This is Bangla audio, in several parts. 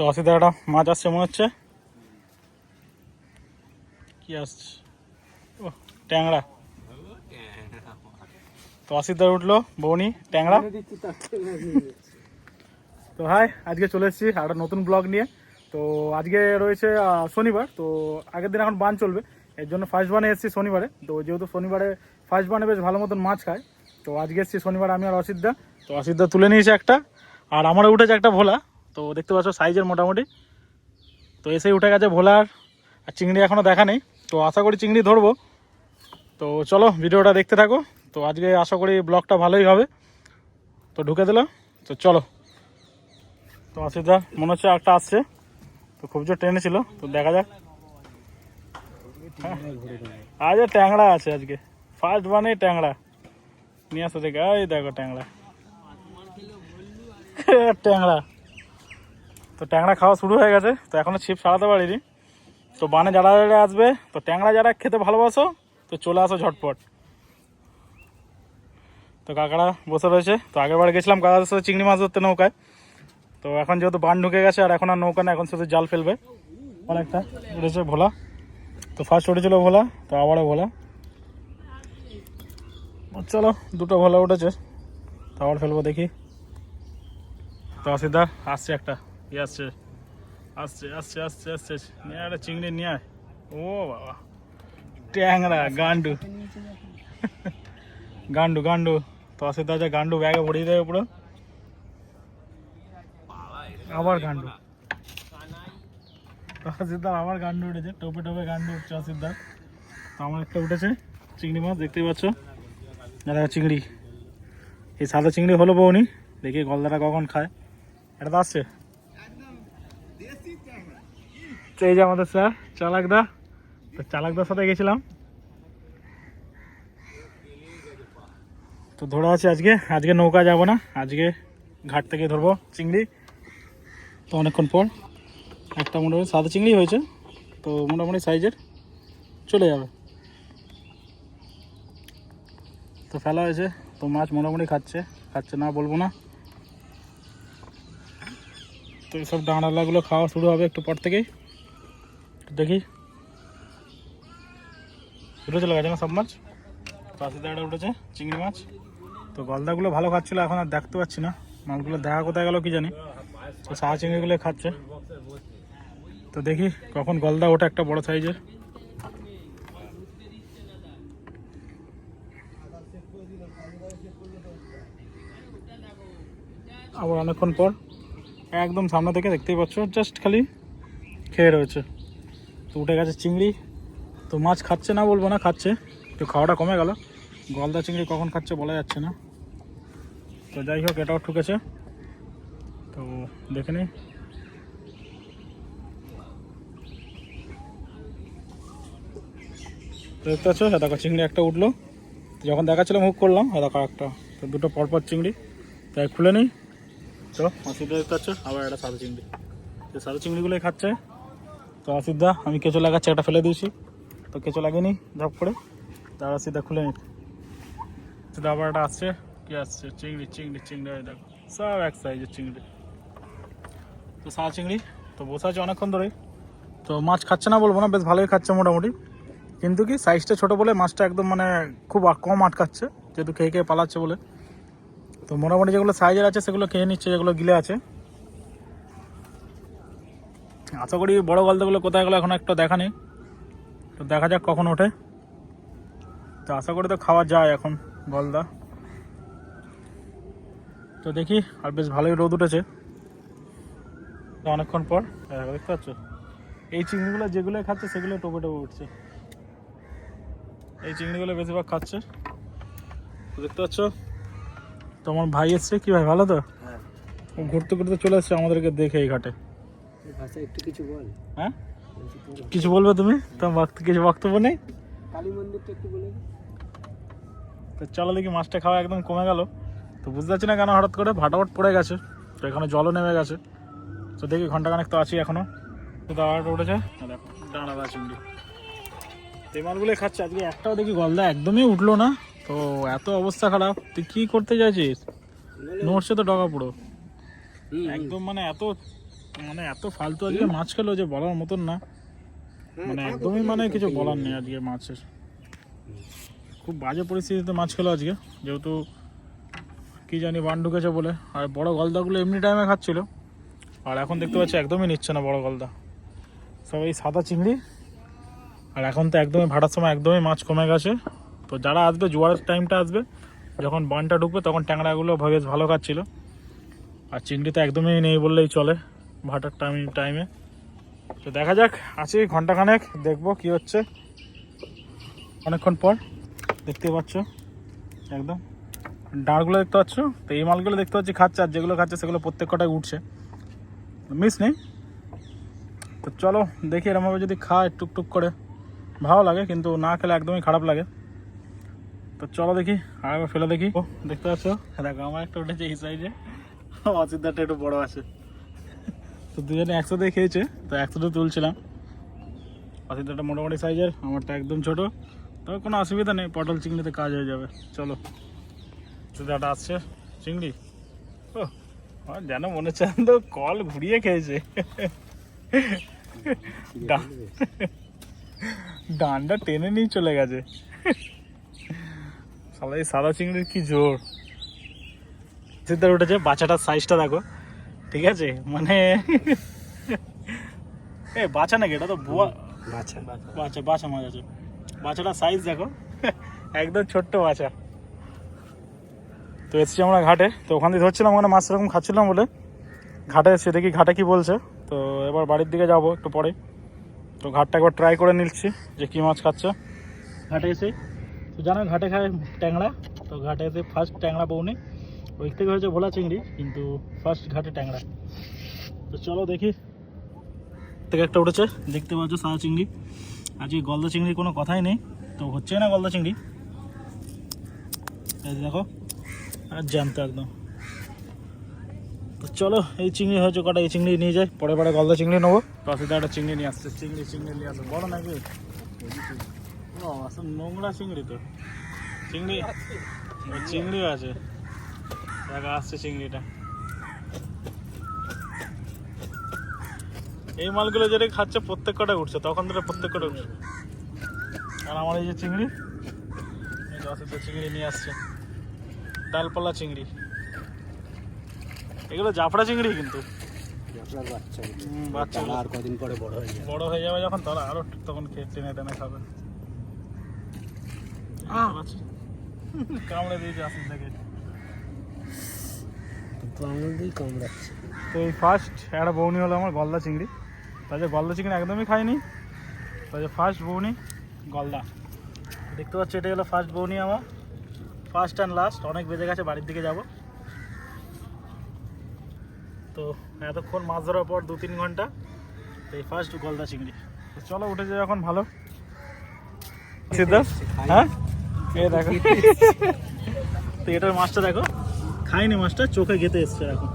তো অসিদা একটা মাছ আসছে মনে হচ্ছে। কি আসছে? ও ট্যাংরা। তো অসিদার উঠল, বৌনি, ট্যাংরা। তো হাই, আজকে চলে এসেছি একটা নতুন ব্লগ নিয়ে। তো আজকে রয়েছে শনিবার, তো আগের দিন এখন বান চলবে। এর জন্য ফার্স্ট বানে এসেছি শনিবারে। তো যেহেতু শনিবারে ফার্স্ট বানে বেশ ভালো মতন মাছ খায়, তো আজকে এসেছি শনিবার আমি আর অসিদ্ধা। তো অসিদ্ধা তুলে নিয়েছে একটা, আর আমারও উঠেছে একটা ভোলা। তো দেখতে পাচ্ছ সাইজের মোটামুটি। তো এসেই উঠে গেছে ভোলার, আর চিংড়ি এখনও দেখা নেই। তো আশা করি চিংড়ি ধরবো। তো চলো ভিডিওটা দেখতে থাকো। তো আজকে আশা করি ব্লগটা ভালোই হবে। তো ঢুকে দিল তো চলো। তো অসুবিধা মনে হচ্ছে একটা আসছে। তো খুব জোর ট্রেনে ছিল। তো দেখা যাক। হ্যাঁ। আজ ট্যাংরা আছে আজকে। ফার্স্ট বানে ট্যাংরা। নিয়ে আসতে দেখে। এই দেখো ট্যাংরা। ট্যাংরা। তো ট্যাংরা খাওয়া শুরু হয়ে গেছে, তো এখনও ছিপ সারাতে পারিনি। তো বানে যারা যারা আসবে, তো ট্যাংরা যারা খেতে ভালোবাসো, তো চলে আসো ঝটপট। তো কাকারা বসে রয়েছে, তো আগের বার গেছিলাম কাকাদের সাথে চিংড়ি মাছ ধরতে নৌকায়। তো এখন যেহেতু বান ঢুকে গেছে, আর এখন আর নৌকা না এখন শুধু জাল ফেলবে। অনেকটা উঠেছে ভোলা। তো ফার্স্ট উঠেছিল ভোলা, তো আবারও ভোলা। চলো, দুটো ভোলা উঠেছে, তো আবার ফেলব দেখি। তো অসিদা আসছে একটা। ই আসছে আসছে আসছে আসছে আসছে। নিয়ে একটা চিংড়ি, নিয়ে আয়। ও বাবা। ট্যাংরা, গান্ডু। গান্ডু গান্ডু। তো অসিদা যে গান্ডু ব্যাগে ভরিয়ে দেবে পুরো। আবার গান্ডু। অসিদ্ধার আবার গান্ডু উঠেছে। টোপে টোপে গান্ডু উঠছে অসিদ্ধার তো আমার একটা উঠেছে। চিংড়ি মাছ, দেখতেই পাচ্ছ। দাদা চিংড়ি। এই সাদা চিংড়ি হলো বউনি দেখি গলদাটা কখন খায়। এটা তো আসছে। তো এই যে আমাদের স্যার, চালাকদা। তো চালাকদার সাথে গেছিলাম। তো ধরা আছে আজকে। আজকে নৌকা যাব না, আজকে ঘাট থেকে ধরবো চিংড়ি। তো অনেকক্ষণ পর একটা মোটামুটি সাদা চিংড়ি হয়েছে। তো মোটামুটি সাইজের চলে যাবে। তো ফেলা হয়েছে, তো মাছ মোটামুটি খাচ্ছে। খাচ্ছে না বলব না। তো এইসব ডাঁড়ালাগুলো খাওয়া শুরু হবে একটু পর থেকেই। দেখি উঠে চলে গেছে না সব মাছ পাশে দাঁড়া উঠেছে চিংড়ি মাছ তো গলদাগুলো ভালো খাচ্ছিল এখন আর দেখতে পাচ্ছি না মাছগুলো দেখা কোথায় গেল কি জানি তো সাহা চিংড়িগুলো খাচ্ছে তো দেখি কখন গলদা ওঠে একটা বড় সাইজের আবার অনেকক্ষণ পর একদম সামনে থেকে দেখতেই পাচ্ছ জাস্ট খালি খেয়ে রয়েছে তো উঠে গেছে চিংড়ি। তো মাছ খাচ্ছে না বলব না, খাচ্ছে। তো খাওয়াটা কমে গেল। গলদা চিংড়ি কখন খাচ্ছে বলা যাচ্ছে না। তো যাই হোক, এটাও ঠুকেছে। তো দেখে নিই তো দেখতে পাচ্ছ? দেখো, চিংড়ি একটা উঠল। তো যখন দেখাচ্ছিলাম, হুক করলাম। দেখো একটা। তো দুটো পরপর চিংড়ি। তাই খুলে নিই। চলো অসুবিধা দেখতে পাচ্ছ? আবার একটা সাদা চিংড়ি। তো সাদা চিংড়িগুলোই খাচ্ছে। তো অসুবিধা আমি কেঁচো লাগাচ্ছি, একটা ফেলে দিয়েছি। তো কেঁচো লাগিয়ে নিই ঝপ করে। তারা সিধা খুলে নিই সিধা আবার একটা আসছে। কি আসছে? চিংড়ি চিংড়ি চিংড়ি দেখো। সব এক সাইজের চিংড়ি। তো সাদা চিংড়ি, তো বসে আছে অনেকক্ষণ ধরেই তো মাছ খাচ্ছে না বলব না, বেশ ভালোই খাচ্ছে মোটামুটি। কিন্তু কি সাইজটা ছোট বলে মাছটা একদম মানে খুব কম আটকাচ্ছে, যেহেতু খেয়ে খেয়ে পালাচ্ছে বলে। তো মোটামুটি যেগুলো সাইজের আছে, সেগুলো খেয়ে নিচ্ছে, যেগুলো গিলে আছে। আশা করি বড় গলদাগুলো কোথায় গেলো এখন একটা দেখা নেই। তো দেখা যাক কখন ওঠে। তো আশা করি তো খাওয়া যায় এখন গলদা। তো দেখি আর বেশ ভালোই রোদ উঠেছে। তো অনেকক্ষণ পর দেখতে পাচ্ছ? এই চিংড়িগুলো যেগুলো খাচ্ছে সেগুলো টোপে টোপে উঠছে। এই চিংড়িগুলো বেশিরভাগ খাচ্ছে। দেখতে পাচ্ছ? তোমার ভাই এসছে। কি ভাই ভালো তো? হ্যাঁ। ঘুরতে ঘুরতে চলে এসছে আমাদেরকে দেখে এই ঘাটে। একটু কিছু বল। হ্যাঁ? কিছু বলবে তুমি? তোমার কিছু বক্তব্য নেই? কালী মন্দিরটা একটু বলে তো চলো দেখি মাছটা খাওয়া একদম কমে গেল। তো বুঝতে পারছি না কেন হঠাৎ করে ভাটাভাট পড়ে গেছে। তো এখানে জলও নেমে গেছে। তো দেখি ঘন্টাখানেক তো আছি এখনও। তো দাঁড়াটা উঠেছে। দেখো দাঁড়াদা চিংড়ি তো এই মালগুলোই খাচ্ছে। আজকে একটাও দেখি গলদা একদমই উঠল না। তো এত অবস্থা খারাপ। তুই কি করতে চাইছিস? নড়ছে তো ডগা পুরো। একদম মানে এত মানে এত ফালতু আজকে মাছ খেলো যে বলার মতন না। মানে একদমই মানে কিছু বলার নেই আজকে মাছের। খুব বাজে পরিস্থিতিতে মাছ খেলো আজকে যেহেতু কি জানি বান ঢুকেছে বলে। আর বড় গলদাগুলো এমনি টাইমে খাচ্ছিল। আর এখন দেখতে পাচ্ছি একদমই নিচ্ছে না বড় গলদা। সব এই সাদা চিংড়ি। আর এখন তো একদমই ভাটার সময় একদমই মাছ কমে গেছে। তো যারা আসবে জোয়ারের টাইমটা আসবে যখন বানটা ঢুকবে তখন ট্যাংরাগুলো বেশ ভালো খাচ্ছিলো। আর চিংড়ি তো একদমই নেই বললেই চলে। ভাটার টাইম টাইমে তো দেখা যাক, আছি ঘন্টাখানেক, দেখব কি হচ্ছে। অনেকক্ষণ পর, দেখতে পাচ্ছ, একদম। ডাঁড়গুলো দেখতে পাচ্ছ? তো এই মালগুলো দেখতে পাচ্ছি খাচ্ছে, আর যেগুলো খাচ্ছে সেগুলো প্রত্যেক কটাই উঠছে। মিস নেই? তো চলো, দেখি এরমভাবে যদি খায়, টুকটুক করে। ভালো লাগে, কিন্তু না খেলে একদমই খারাপ লাগে। তো চলো দেখি, আর ফেলে দেখি। দেখতে পাচ্ছ? দেখো, আমার একটা উঠেছে এই সাইডে অসিদ্ধারটা একটু বড় আছে। তো দুজনে একসাথে খেয়েছে, তো একসাথে তুলছিলাম। অসিদ্ধারটা মোটামুটি সাইজের আমারটা একদম ছোট। তবে কোনো অসুবিধা নেই, পটল চিংড়িতে কাজ হয়ে যাবে। চলো সুদাটা আসছে। চিংড়ি? ও যেন মনে হচ্ছে তো কল ঘুরিয়ে খেয়েছে। ডান্ডা টেনে নিয়ে চলে গেছে। সালা এই সাদা চিংড়ির কি জোর। সিদ্ধার উঠেছে, বাচ্চাটার সাইজটা দেখো। ঠিক আছে? মানে এ বাচ্চা নাকি? এটা তো বুয়া বাচ্চা বাচ্চা বাচ্চা মাছ আছে। বাচ্চাটার সাইজ দেখো। একদম ছোট্ট বাছা। তো এসেছি আমরা ঘাটে। তো ওখান থেকে ধরছিলাম ওখানে মাছ সেরকম খাচ্ছিলাম বলে। ঘাটে এসেছি দেখি ঘাটে কি বলছে। তো এবার বাড়ির দিকে যাব একটু পরে। তো ঘাটটা একবার ট্রাই করে নিচ্ছি যে কী মাছ খাচ্ছে। ঘাটে এসে তো জানো ঘাটে খায় ট্যাংরা? তো ঘাটে এসে ফার্স্ট ট্যাংরা বউনি ওই থেকে হয়েছে ভোলা চিংড়ি কিন্তু ফার্স্ট ঘাটে ট্যাংরা। তো চলো দেখি। থেকে একটা উঠেছে দেখতে পাচ্ছ সাদা চিংড়ি। আজকে গলদা চিংড়ির কোনো কথাই নেই। তো হচ্ছে না গলদা চিংড়ি? এই দেখো আর জ্যান্ত একদম। তো চলো এই চিংড়ি হয়েছে কটা এই চিংড়ি নিয়ে যাই। পরে পরে গলদা চিংড়ি নেব। রসিদা একটা চিংড়ি নিয়ে আসছে। চিংড়ি চিংড়ি নিয়ে আসছে বড় নাকি? নোংরা চিংড়ি তো। চিংড়ি চিংড়িও আছে। দেখা আসছে চিংড়িটা। এই মালগুলো যেটা খাচ্ছে প্রত্যেক কটা উঠছে তখন ধরে প্রত্যেক কটা উঠছে। আর আমার এই যে চিংড়ি এই যে চিংড়ি নিয়ে আসছে। ডালপালা চিংড়ি। এগুলো জাফরা চিংড়ি কিন্তু। বাচ্চা। আর কদিন পরে বড় হয়ে যাবে। বড় হয়ে যাবে যখন আরও তখন খেয়ে টেনে টেনে খাবে। কামড়ে দিয়েছে আসিস থেকে। তো দিয়ে কামড়াচ্ছে তো এই ফার্স্ট একটা বৌনি হলো আমার গলদা চিংড়ি। তাহলে গলদা চিংড়ি একদমই খাইনি। তাহলে ফার্স্ট বৌনি গলদা। দেখতে পাচ্ছি এটা হলো ফার্স্ট বৌনি আমার। ফার্স্ট অ্যান্ড লাস্ট অনেক বেজে গেছে বাড়ির দিকে যাব। তো এতক্ষণ মাছ ধরার পর দু তিন ঘণ্টা এই ফার্স্ট গলদা চিংড়ি। চলো উঠে যাও এখন ভালো। সিদ্ধার্থ হ্যাঁ? এ দেখো। তো এটার মাছটা দেখো। খাইনি মাছটা, চোখে গেতে এসছে এখন।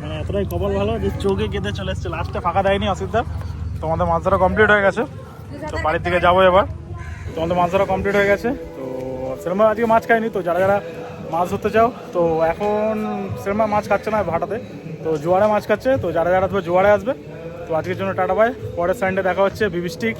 মানে এতটাই কপাল ভালো যে চোখে গেঁথে চলে এসছে। লাস্টে ফাঁকা দেয়নি অসিদ্ধা তোমাদের মাছ ধরা কমপ্লিট হয়ে গেছে। তো বাড়ির দিকে যাব এবার। তোমাদের মাছ ধরা কমপ্লিট হয়ে গেছে। তো সেরকম আজকে মাছ খাইনি। তো যারা যারা মাছ ধরতে চাও, তো এখন সেরকম মাছ খাচ্ছে না ভাটাতে। তো জোয়ারে মাছ খাচ্ছে। তো যারা যারা ধরো জোয়ারে আসবে, তো আজকের জন্য টাটা বাই পরের সাইডে দেখা হচ্ছে বিবিস্টিক।